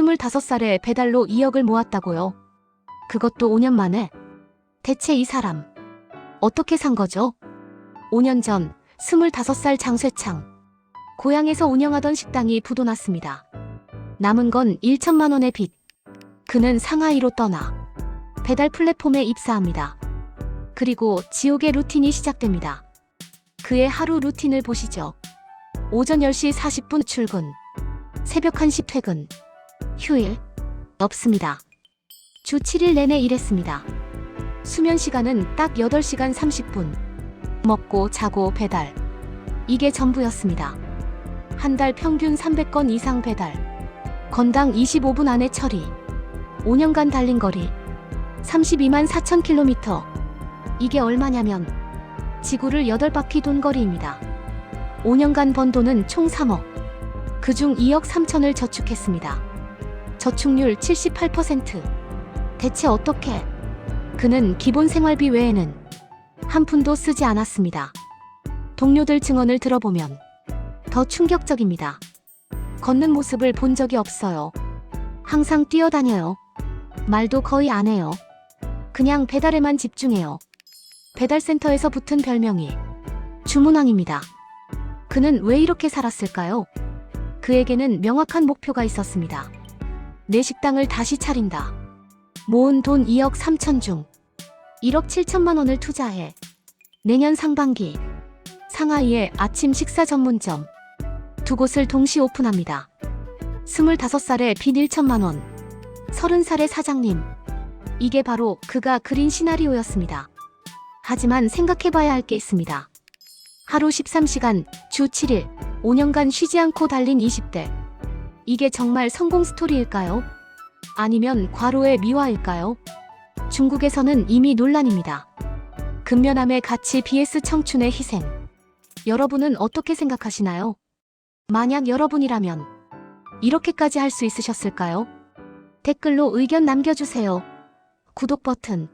25살에 배달로 2억을 모았다고요. 그것도 5년 만에. 대체 이 사람 어떻게 산 거죠? 5년 전 25살 장쇠창 고향에서 운영하던 식당이 부도났습니다. 남은 건 1천만 원의 빚. 그는 상하이로 떠나 배달 플랫폼에 입사합니다. 그리고 지옥의 루틴이 시작됩니다. 그의 하루 루틴을 보시죠. 오전 10시 40분 출근, 새벽 1시 퇴근, 휴일 없습니다. 주 7일 내내 일했습니다. 수면 시간은 딱 8시간 30분. 먹고 자고 배달. 이게 전부였습니다. 한 달 평균 300건 이상 배달. 건당 25분 안에 처리. 5년간 달린 거리. 32만 4천 킬로미터. 이게 얼마냐면 지구를 8바퀴 돈 거리입니다. 5년간 번 돈은 총 3억. 그중 2억 3천을 저축했습니다. 저축률 78%. 대체 어떻게? 그는 기본 생활비 외에는 한 푼도 쓰지 않았습니다. 동료들 증언을 들어보면 더 충격적입니다. 걷는 모습을 본 적이 없어요. 항상 뛰어다녀요. 말도 거의 안 해요. 그냥 배달에만 집중해요. 배달센터에서 붙은 별명이 주문왕입니다. 그는 왜 이렇게 살았을까요? 그에게는 명확한 목표가 있었습니다. 내 식당을 다시 차린다. 모은 돈 2억 3천 중 1억 7천만 원을 투자해 내년 상반기 상하이의 아침 식사 전문점 두 곳을 동시 오픈합니다. 25살에 빚 1천만 원, 30살의 사장님. 이게 바로 그가 그린 시나리오였습니다. 하지만 생각해봐야 할 게 있습니다. 하루 13시간, 주 7일, 5년간 쉬지 않고 달린 20대. 이게 정말 성공 스토리일까요? 아니면 과로의 미화일까요? 중국에서는 이미 논란입니다. 근면함의 가치 BS 청춘의 희생. 여러분은 어떻게 생각하시나요? 만약 여러분이라면 이렇게까지 할 수 있으셨을까요? 댓글로 의견 남겨주세요. 구독 버튼